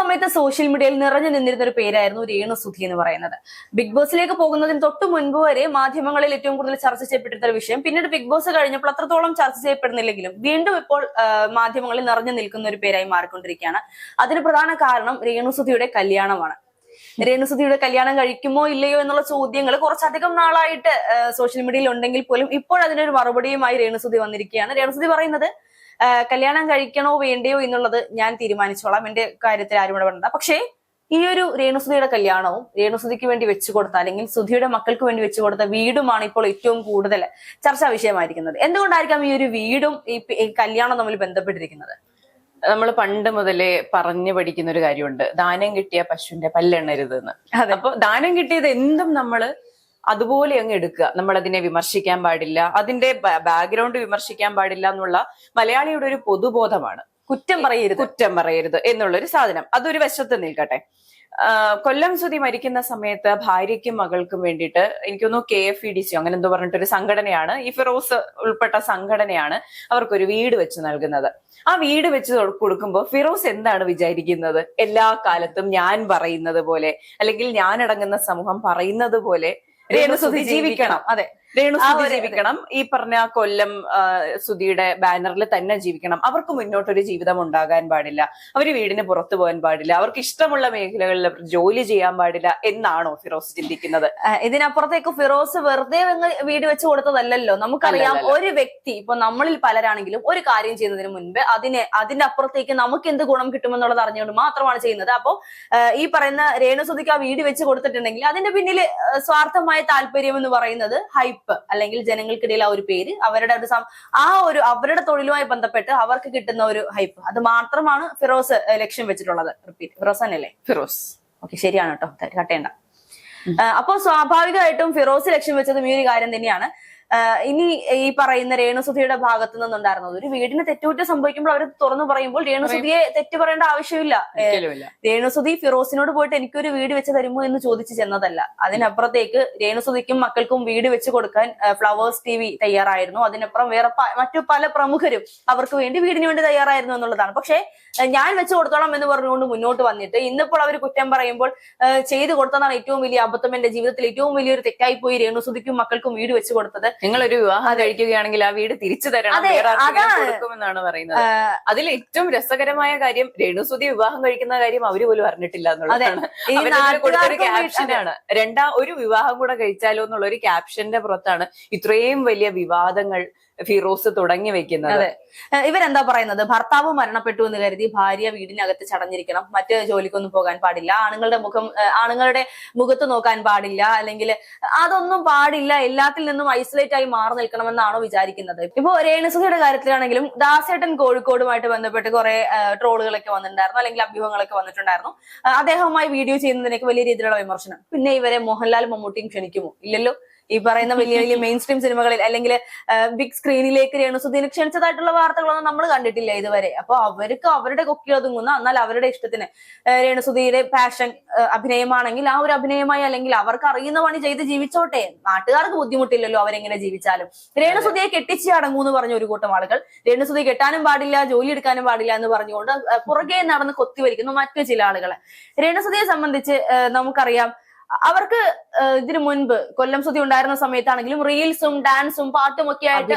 സമയത്ത് സോഷ്യൽ മീഡിയയിൽ നിറഞ്ഞു നിന്നിരുന്ന ഒരു പേരായിരുന്നു രേണു സുധി എന്ന് പറയുന്നത്. ബിഗ് ബോസിലേക്ക് പോകുന്നതിന് തൊട്ട് മുൻപ് വരെ മാധ്യമങ്ങളിൽ ഏറ്റവും കൂടുതൽ ചർച്ച ചെയ്യപ്പെട്ടിരുന്ന ഒരു വിഷയം. പിന്നീട് ബിഗ് ബോസ് കഴിഞ്ഞപ്പോൾ അത്രത്തോളം ചർച്ച ചെയ്യപ്പെടുന്നില്ലെങ്കിലും വീണ്ടും ഇപ്പോൾ മാധ്യമങ്ങളിൽ നിറഞ്ഞു നിൽക്കുന്ന ഒരു പേരായി മാറിക്കൊണ്ടിരിക്കുകയാണ്. അതിന് പ്രധാന കാരണം രേണു സുധിയുടെ കല്യാണമാണ്. രേണുസുധിയുടെ കല്യാണം കഴിക്കുമോ ഇല്ലയോ എന്നുള്ള ചോദ്യങ്ങൾ കുറച്ചധികം നാളായിട്ട് സോഷ്യൽ മീഡിയയിൽ ഉണ്ടെങ്കിൽ പോലും ഇപ്പോൾ അതിനൊരു മറുപടിയുമായി രേണുസുധി വന്നിരിക്കുകയാണ്. രേണുസുധി പറയുന്നത് കല്യാണം കഴിക്കണോ വേണ്ടയോ എന്നുള്ളത് ഞാൻ തീരുമാനിച്ചോളാം. എന്റെ കാര്യത്തിൽ ആരും ഇടപെടണ്ട. പക്ഷേ ഈ ഒരു രേണുസുധിയുടെ കല്യാണവും രേണുസുധിക്ക് വേണ്ടി വെച്ചു കൊടുത്ത അല്ലെങ്കിൽ സുധിയുടെ മക്കൾക്ക് വേണ്ടി വെച്ചു കൊടുത്ത വീടുമാണ് ഇപ്പോൾ ഏറ്റവും കൂടുതൽ ചർച്ചാ വിഷയമായിരിക്കുന്നത്. എന്തുകൊണ്ടായിരിക്കാം ഈ ഒരു വീടും ഈ കല്യാണം തമ്മിൽ ബന്ധപ്പെട്ടിരിക്കുന്നത്? നമ്മൾ പണ്ട് മുതലേ പറഞ്ഞു പഠിക്കുന്ന ഒരു കാര്യമുണ്ട്. ദാനം കിട്ടിയ പശുവിന്റെ പല്ലെണ്ണരുത് എന്ന് അപ്പൊ ദാനം കിട്ടിയത് എന്തും നമ്മൾ അതുപോലെ അങ്ങ് എടുക്കുക. നമ്മൾ അതിനെ വിമർശിക്കാൻ പാടില്ല. അതിന്റെ ബാക്ക്ഗ്രൗണ്ട് വിമർശിക്കാൻ പാടില്ല എന്നുള്ള മലയാളിയുടെ ഒരു പൊതുബോധമാണ്. കുറ്റം പറയരുത്. കുറ്റം പറയരുത് എന്നുള്ളൊരു സാധനം. അതൊരു വശത്ത് നിൽക്കട്ടെ. കൊല്ലം സുതി മരിക്കുന്ന സമയത്ത് ഭാര്യയ്ക്കും മകൾക്കും വേണ്ടിയിട്ട് എനിക്കൊന്നു K F E D C അങ്ങനെ എന്തോ പറഞ്ഞിട്ടൊരു സംഘടനയാണ്. ഈ ഫിറോസ് ഉൾപ്പെട്ട സംഘടനയാണ് അവർക്കൊരു വീട് വെച്ച് നൽകുന്നത്. ആ വീട് വെച്ച് കൊടുക്കുമ്പോൾ ഫിറോസ് എന്താണ് വിചാരിക്കുന്നത്? എല്ലാ കാലത്തും ഞാൻ പറയുന്നത് പോലെ അല്ലെങ്കിൽ ഞാൻ അടങ്ങുന്ന സമൂഹം പറയുന്നത് പോലെ രേണുസുതി ജീവിക്കണം. അതെ. രേണുസുതി സുധി ജീവിക്കണം. ഈ പറഞ്ഞ കൊല്ലം സുധിയുടെ ബാനറിൽ തന്നെ ജീവിക്കണം. അവർക്ക് മുന്നോട്ടൊരു ജീവിതം ഉണ്ടാകാൻ പാടില്ല. അവർ വീടിന് പുറത്തു പോകാൻ പാടില്ല. അവർക്ക് ഇഷ്ടമുള്ള മേഖലകളിൽ അവർ ജോലി ചെയ്യാൻ പാടില്ല എന്നാണോ ഫിറോസ് ചിന്തിക്കുന്നത്? ഇതിനപ്പുറത്തേക്ക് ഫിറോസ് വെറുതെ വീട് വെച്ച് കൊടുത്തതല്ലല്ലോ. നമുക്കറിയാം ഒരു വ്യക്തി ഇപ്പൊ നമ്മളിൽ പലരാണെങ്കിലും ഒരു കാര്യം ചെയ്യുന്നതിന് മുൻപ് അതിനെ അതിന്റെ അപ്പുറത്തേക്ക് നമുക്ക് എന്ത് ഗുണം കിട്ടുമെന്നുള്ളത് അറിഞ്ഞുകൊണ്ട് മാത്രമാണ് ചെയ്യുന്നത്. അപ്പോ ഈ പറയുന്ന രേണുസുതിക്ക് ആ വീട് വെച്ച് കൊടുത്തിട്ടുണ്ടെങ്കിൽ അതിന്റെ പിന്നിൽ സ്വാർത്ഥമായ താല്പര്യം എന്ന് പറയുന്നത് ഹൈപ്പ് അല്ലെങ്കിൽ ജനങ്ങൾക്കിടയിൽ ആ ഒരു പേര് അവരുടെ ഒരു ആ ഒരു അവരുടെ തൊഴിലുമായി ബന്ധപ്പെട്ട് അവർക്ക് കിട്ടുന്ന ഒരു ഹൈപ്പ്. അത് മാത്രമാണ് ഫിറോസ് ലക്ഷ്യം വെച്ചിട്ടുള്ളത്. റിപ്പീറ്റ്. ഫിറോസ് തന്നെയല്ലേ? ഫിറോസ്. ഓക്കെ ശരിയാണ് കേട്ടോ. കട്ടേണ്ട അപ്പോൾ സ്വാഭാവികമായിട്ടും ഫിറോസ് ലക്ഷ്യം വെച്ചതും ഈ ഒരു കാര്യം തന്നെയാണ്. ഇനി ഈ പറയുന്ന രേണുസുധിയുടെ ഭാഗത്തു നിന്നുണ്ടായിരുന്നത് ഒരു വീടിന് തെറ്റുകുറ്റം സംഭവിക്കുമ്പോൾ അവർ തുറന്നു പറയുമ്പോൾ രേണുസുധിയെ തെറ്റ് പറയേണ്ട ആവശ്യമില്ല. രേണുസുധി ഫിറോസിനോട് പോയിട്ട് എനിക്കൊരു വീട് വെച്ച് തരുമോ എന്ന് ചോദിച്ചു ചെന്നതല്ല. അതിനപ്പുറത്തേക്ക് രേണുസുധിക്കും മക്കൾക്കും വീട് വെച്ച് കൊടുക്കാൻ ഫ്ലവേഴ്സ് ടി വി തയ്യാറായിരുന്നു. അതിനപ്പുറം വേറെ മറ്റു പല പ്രമുഖരും അവർക്ക് വേണ്ടി വീടിന് വേണ്ടി തയ്യാറായിരുന്നു എന്നുള്ളതാണ്. പക്ഷേ ഞാൻ വെച്ച് കൊടുത്തോളാം എന്ന് പറഞ്ഞുകൊണ്ട് മുന്നോട്ട് വന്നിട്ട് ഇന്നിപ്പോൾ അവർ കുറ്റം പറയുമ്പോൾ ചെയ്തു കൊടുത്തതാണ് ഏറ്റവും വലിയ അബദ്ധം എന്റെ ജീവിതത്തിൽ. ഏറ്റവും വലിയൊരു തെറ്റായി പോയി രേണുസുധിക്കും മക്കൾക്കും വീട് വെച്ച് കൊടുത്തത്. നിങ്ങൾ ഒരു വിവാഹം കഴിക്കുകയാണെങ്കിൽ ആ വീട് തിരിച്ചു തരണം. കൊടുക്കുമെന്നാണ് പറയുന്നത്. അതിൽ ഏറ്റവും രസകരമായ കാര്യം രേണുസുതി വിവാഹം കഴിക്കുന്ന കാര്യം അവർ പോലും അറിഞ്ഞിട്ടില്ല എന്നുള്ളതാണ്. കൊടുത്തൊരു ക്യാപ്ഷനാണ് രണ്ടാ ഒരു വിവാഹം കൂടെ കഴിച്ചാലോ എന്നുള്ള ഒരു ക്യാപ്ഷന്റെ പുറത്താണ് ഇത്രയും വലിയ വിവാദങ്ങൾ ഫിറോസ് തുടങ്ങി വെക്കുന്നത്. അതെ. ഇവരെന്താ പറയുന്നത്? ഭർത്താവ് മരണപ്പെട്ടു എന്ന് കരുതി ഭാര്യ വീടിനകത്ത് ചടഞ്ഞിരിക്കണം. മറ്റ് ജോലിക്കൊന്നും പോകാൻ പാടില്ല. ആണുങ്ങളുടെ മുഖം ആണുങ്ങളുടെ മുഖത്ത് നോക്കാൻ പാടില്ല. അല്ലെങ്കിൽ അതൊന്നും പാടില്ല. എല്ലാത്തിൽ നിന്നും ഐസൊലേറ്റ് ആയി മാറി നിൽക്കണമെന്നാണോ വിചാരിക്കുന്നത്? ഇപ്പോ രേണുസുഖയുടെ കാര്യത്തിലാണെങ്കിലും ദാസേട്ടൻ കോഴിക്കോടുമായിട്ട് ബന്ധപ്പെട്ട് കുറെ ട്രോളുകളൊക്കെ വന്നിട്ടുണ്ടായിരുന്നു. അല്ലെങ്കിൽ അഭ്യൂഹങ്ങളൊക്കെ വന്നിട്ടുണ്ടായിരുന്നു. അദ്ദേഹവുമായി വീഡിയോ ചെയ്യുന്നതിനൊക്കെ വലിയ രീതിയിലുള്ള വിമർശനം. പിന്നെ ഇവരെ മോഹൻലാൽ മമ്മൂട്ടിയും ക്ഷണിക്കുമോ? ഇല്ലല്ലോ. ഈ പറയുന്ന വലിയ വലിയ മെയിൻ സ്ട്രീം സിനിമകളിൽ അല്ലെങ്കിൽ ബിഗ് സ്ക്രീനിലേക്ക് രേണുസുദ്ദീനെ ക്ഷണിച്ചതായിട്ടുള്ള വാർത്തകളൊന്നും നമ്മൾ കണ്ടിട്ടില്ല ഇതുവരെ. അപ്പൊ അവർക്ക് അവരുടെ കൊക്കി ഒതുങ്ങുന്ന എന്നാൽ അവരുടെ ഇഷ്ടത്തിന് രേണുസുദ്ദീയുടെ പാഷൻ അഭിനയമാണെങ്കിൽ ആ ഒരു അഭിനയമായി അല്ലെങ്കിൽ അവർക്ക് അറിയുന്ന പണി ചെയ്ത് ജീവിച്ചോട്ടെ. നാട്ടുകാർക്ക് ബുദ്ധിമുട്ടില്ലല്ലോ അവരെങ്ങനെ ജീവിച്ചാലും. രേണുസുദ്ധിയെ കെട്ടിച്ച് അടങ്ങൂ എന്ന് പറഞ്ഞ ഒരു കൂട്ടം ആളുകൾ. രേണുസുദ്ധി കെട്ടാനും പാടില്ല ജോലി എടുക്കാനും പാടില്ല എന്ന് പറഞ്ഞുകൊണ്ട് പുറകെ നടന്ന് കൊത്തിവരിക്കുന്നു മറ്റു ചില ആളുകളെ. രേണുസുദ്ധിയെ സംബന്ധിച്ച് നമുക്കറിയാം അവർക്ക് ഇതിന് മുൻപ് കൊല്ലം സ്തുതി ഉണ്ടായിരുന്ന സമയത്താണെങ്കിലും റീൽസും ഡാൻസും പാട്ടും ഒക്കെ ആയിട്ട്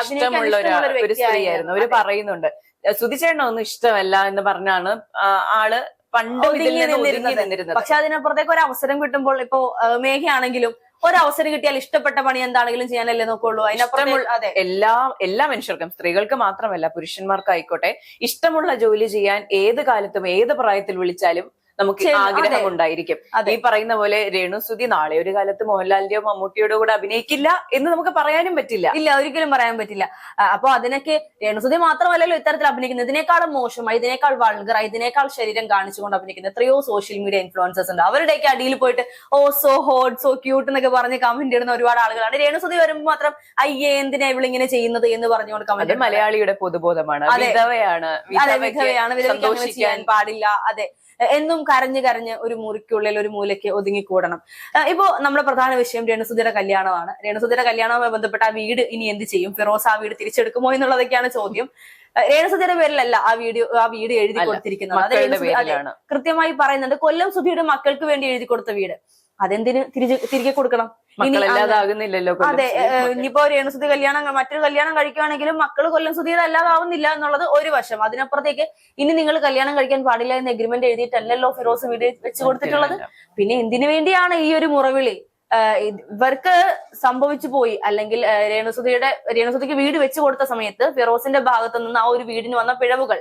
ഇഷ്ടമുള്ള ഒരു സ്ത്രീയായിരുന്നു. അവർ. പറയുന്നുണ്ട് സുധിച്ചേട്ടൻ ഒന്നും ഇഷ്ടമല്ല എന്ന് പറഞ്ഞാണ് ആൾ പണ്ട് നിന്നിരുന്നത്. പക്ഷെ അതിനപ്പുറത്തേക്ക് ഒരു അവസരം കിട്ടുമ്പോൾ ഇപ്പോ മേഘയാണെങ്കിലും ഒരവസരം കിട്ടിയാൽ ഇഷ്ടപ്പെട്ട പണി എന്താണെങ്കിലും ചെയ്യാനല്ലേ നോക്കുള്ളൂ അതിനപ്പുറം അതെ എല്ലാ എല്ലാ മനുഷ്യർക്കും സ്ത്രീകൾക്ക് മാത്രമല്ല പുരുഷന്മാർക്കായിക്കോട്ടെ ഇഷ്ടമുള്ള ജോലി ചെയ്യാൻ ഏത് കാലത്തും ഏത് പ്രായത്തിൽ വിളിച്ചാലും നമുക്ക് ആഗ്രഹം ഉണ്ടായിരിക്കും. ഈ പറയുന്ന പോലെ രേണുസുതി നാളെ ഒരു കാലത്ത് മോഹൻലാലിന്റെയോ മമ്മൂട്ടിയോടോ കൂടെ അഭിനയിക്കില്ല എന്ന് നമുക്ക് പറയാനും പറ്റില്ല. ഇല്ല ഒരിക്കലും പറയാൻ പറ്റില്ല. അപ്പൊ അതിനൊക്കെ രേണുസുതി മാത്രമല്ലല്ലോ ഇത്തരത്തിൽ അഭിനയിക്കുന്നത്. ഇതിനേക്കാളും മോശമായി ഇതിനേക്കാൾ വൾഗറായി ഇതിനേക്കാൾ ശരീരം കാണിച്ചുകൊണ്ട് അഭിനയിക്കുന്ന എത്രയോ സോഷ്യൽ മീഡിയ ഇൻഫ്ലുവൻസേഴ്സ് ഉണ്ട്. അവരുടെയൊക്കെ അടിയിൽ പോയിട്ട് oh so hot so cute എന്നൊക്കെ പറഞ്ഞ് കമന്റ് ഇടുന്ന ഒരുപാട് ആളുകളാണ്. രേണുസുതി വരുമ്പോൾ മാത്രം അയ്യേ എന്തിനാ ഇവളിങ്ങനെ ചെയ്യുന്നത്? എന്ന് പറഞ്ഞുകൊണ്ട് കമന്റ് മലയാളിയുടെ പൊതുബോധമാണ്. വിധവയാണ്. വിധവയാണ്. വിധവയ്ക്ക് പാടില്ല. അതെ. എന്നും കരഞ്ഞ് കരഞ്ഞ് ഒരു മുറിക്കുള്ളിൽ ഒരു മൂലയ്ക്ക് ഒതുങ്ങിക്കൂടണം. കൂടണം ഇപ്പോ നമ്മുടെ പ്രധാന വിഷയം രേണുസുധിയുടെ കല്യാണമാണ്. രേണുസുധിയുടെ കല്യാണവുമായി ബന്ധപ്പെട്ട ആ വീട് ഇനി എന്ത് ചെയ്യും? ഫിറോസ് ആ വീട് തിരിച്ചെടുക്കുമോ എന്നുള്ളതൊക്കെയാണ് ചോദ്യം. രേണുസുധിയുടെ പേരിലല്ല ആ വീഡിയോ ആ വീട് എഴുതി കൊടുത്തിരിക്കുന്നത്. കൃത്യമായി പറയുന്നുണ്ട് കൊല്ലം സുധിയുടെ മക്കൾക്ക് വേണ്ടി എഴുതി കൊടുത്ത വീട്. അതെന്തിന് തിരികെ കൊടുക്കണം? ഇനി മക്കളല്ലാതെ ആകുന്നില്ലല്ലോ അതെ ഇനിയിപ്പോ രേണുസുതി കല്യാണം മറ്റൊരു കല്യാണം കഴിക്കുകയാണെങ്കിലും മക്കൾ കൊല്ലം സുതി അല്ലാതാവുന്നില്ല എന്നുള്ളത് ഒരു വശം. അതിനപ്പുറത്തേക്ക് ഇനി നിങ്ങൾ കല്യാണം കഴിക്കാൻ പാടില്ല എന്ന് എഗ്രിമെന്റ് എഴുതിയിട്ടല്ലല്ലോ ഫിറോസ് വീട് വെച്ച് കൊടുത്തിട്ടുള്ളത്. പിന്നെ എന്തിനു വേണ്ടിയാണ് ഈ ഒരു മുറവിളി? ഇവർക്ക് സംഭവിച്ചു പോയി. അല്ലെങ്കിൽ രേണുസുതിയുടെ രേണുസുതിക്ക് വീട് വെച്ച് കൊടുത്ത സമയത്ത് ഫിറോസിന്റെ ഭാഗത്ത് നിന്ന് ആ ഒരു വീടിന് വന്ന പിഴവുകൾ.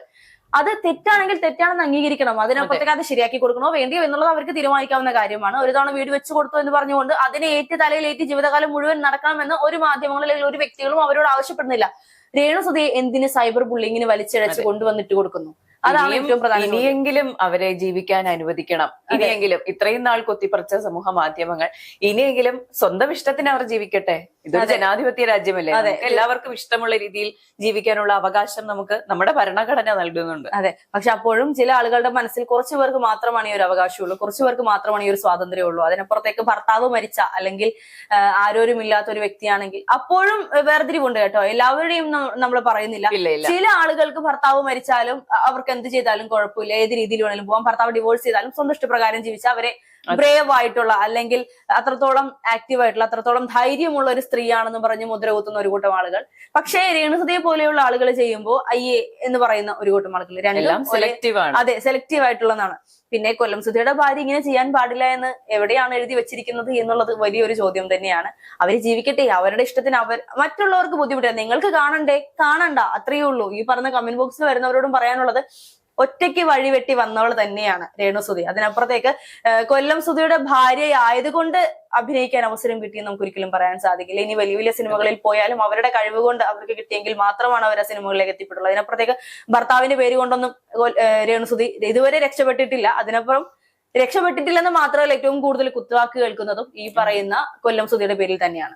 അത് തെറ്റാണെങ്കിൽ തെറ്റാണെന്ന് അംഗീകരിക്കണം. അതിനപ്പുറത്തേക്ക് അത്. ശരിയാക്കി കൊടുക്കണോ വേണ്ടിയോ എന്നുള്ളത് അവർക്ക് തീരുമാനിക്കാവുന്ന കാര്യമാണ്. ഒരു തവണ വീട് വെച്ചു കൊടുത്തു എന്ന് പറഞ്ഞുകൊണ്ട് അതിനെ ഏറ്റ് തലയിലേറ്റ് ജീവിതകാലം മുഴുവൻ നടക്കണമെന്ന് ഒരു മാധ്യമങ്ങളിൽ ഒരു വ്യക്തികളും അവരോട് ആവശ്യപ്പെടുന്നില്ല. രേണു രേണുസുതിയെ എന്തിന് സൈബർ ബുള്ളിങ്ങിന് വലിച്ചിഴച്ച്. കൊണ്ടുവന്നിട്ട് കൊടുക്കുന്നു? അതാണ് ഏറ്റവും പ്രധാന. ഇനിയെങ്കിലും അവരെ ജീവിക്കാൻ അനുവദിക്കണം. ഇനിയെങ്കിലും ഇത്രയും നാൾ കൊത്തിപ്പറിച്ച സമൂഹ മാധ്യമങ്ങൾ ഇനിയെങ്കിലും സ്വന്തം ഇഷ്ടത്തിന് അവർ ജീവിക്കട്ടെ? ഇതൊരു. ജനാധിപത്യ രാജ്യമല്ലേ? അതെ. എല്ലാവർക്കും ഇഷ്ടമുള്ള രീതിയിൽ ജീവിക്കാനുള്ള അവകാശം നമുക്ക് നമ്മുടെ ഭരണഘടന നൽകുന്നുണ്ട്. അതെ. പക്ഷെ അപ്പോഴും ചില ആളുകളുടെ മനസ്സിൽ കുറച്ചു പേർക്ക് മാത്രമാണ് ഈ ഒരു അവകാശമുള്ളൂ. കുറച്ചു പേർക്ക് മാത്രമാണ് ഈ ഒരു സ്വാതന്ത്ര്യമുള്ളൂ. അതിനപ്പുറത്തേക്ക് ഭർത്താവ് മരിച്ച അല്ലെങ്കിൽ ആരോരും ആരോരുമില്ലാത്ത ഒരു വ്യക്തിയാണെങ്കിൽ അപ്പോഴും വേർതിരിവുണ്ട് കേട്ടോ. എല്ലാവരുടെയും നമ്മൾ പറയുന്നില്ല. ചില ആളുകൾക്ക് ഭർത്താവ് മരിച്ചാലും അവർക്ക് എന്ത് ചെയ്താലും കുഴപ്പമില്ല. ഏത് രീതിയിൽ വേണമെങ്കിലും പോകാം ഭർത്താവ് ഡിവോഴ്സ് ചെയ്താലും സ്വന്തം ഇഷ്ടപ്രകാരം ജീവിച്ച അവരെ. ബ്രേവ് ആയിട്ടുള്ള അല്ലെങ്കിൽ അത്രത്തോളം ആക്റ്റീവ് ആയിട്ടുള്ള അത്രത്തോളം ധൈര്യമുള്ള ഒരു സ്ത്രീയാണെന്ന് പറഞ്ഞ് മുദ്ര കുത്തുന്ന ഒരു കൂട്ടം ആളുകൾ. പക്ഷേ രേണുസതയെ പോലെയുള്ള ആളുകൾ ചെയ്യുമ്പോൾ അയ്യേ എന്ന് പറയുന്ന ഒരു കൂട്ടം ആളുകൾ. രണ്ടും അതെ സെലക്റ്റീവ് ആയിട്ടുള്ളതാണ്. പിന്നെ കൊല്ലം സുധയുടെ ഭാര്യ ഇങ്ങനെ ചെയ്യാൻ പാടില്ല എന്ന് എവിടെയാണ് എഴുതി വെച്ചിരിക്കുന്നത് എന്നുള്ളത് വലിയൊരു ചോദ്യം തന്നെയാണ്. അവർ ജീവിക്കട്ടെ അവരുടെ ഇഷ്ടത്തിന് അവർ മറ്റുള്ളവർക്ക് ബുദ്ധിമുട്ടില്ല നിങ്ങൾക്ക് കാണണ്ടേ? കാണണ്ട. അത്രയേ ഉള്ളൂ. ഈ പറഞ്ഞ കമന്റ് ബോക്സിൽ വരുന്നവരോടും പറയാനുള്ളത് ഒറ്റയ്ക്ക് വഴിവെട്ടി വന്നവൾ തന്നെയാണ് രേണുസുതി അതിനപ്പുറത്തേക്ക് ഏഹ് കൊല്ലം സുധിയുടെ ഭാര്യ ആയതുകൊണ്ട് അഭിനയിക്കാൻ അവസരം കിട്ടിയെന്ന് നമുക്ക് ഒരിക്കലും പറയാൻ സാധിക്കില്ല. ഇനി വലിയ വലിയ സിനിമകളിൽ പോയാലും അവരുടെ കഴിവ് കൊണ്ട് അവർക്ക് കിട്ടിയെങ്കിൽ മാത്രമാണ് അവർ ആ സിനിമകളിലേക്ക് എത്തിപ്പെട്ടുള്ളത് അതിനപ്പുറത്തേക്ക് ഭർത്താവിന്റെ പേര് കൊണ്ടൊന്നും രേണുസുതി ഇതുവരെ രക്ഷപ്പെട്ടിട്ടില്ല. അതിനപ്പുറം രക്ഷപ്പെട്ടിട്ടില്ലെന്ന് മാത്രമല്ല ഏറ്റവും കൂടുതൽ കുത്തുവാക്ക് കേൾക്കുന്നതും ഈ പറയുന്ന കൊല്ലം സുധിയുടെ പേരിൽ തന്നെയാണ്.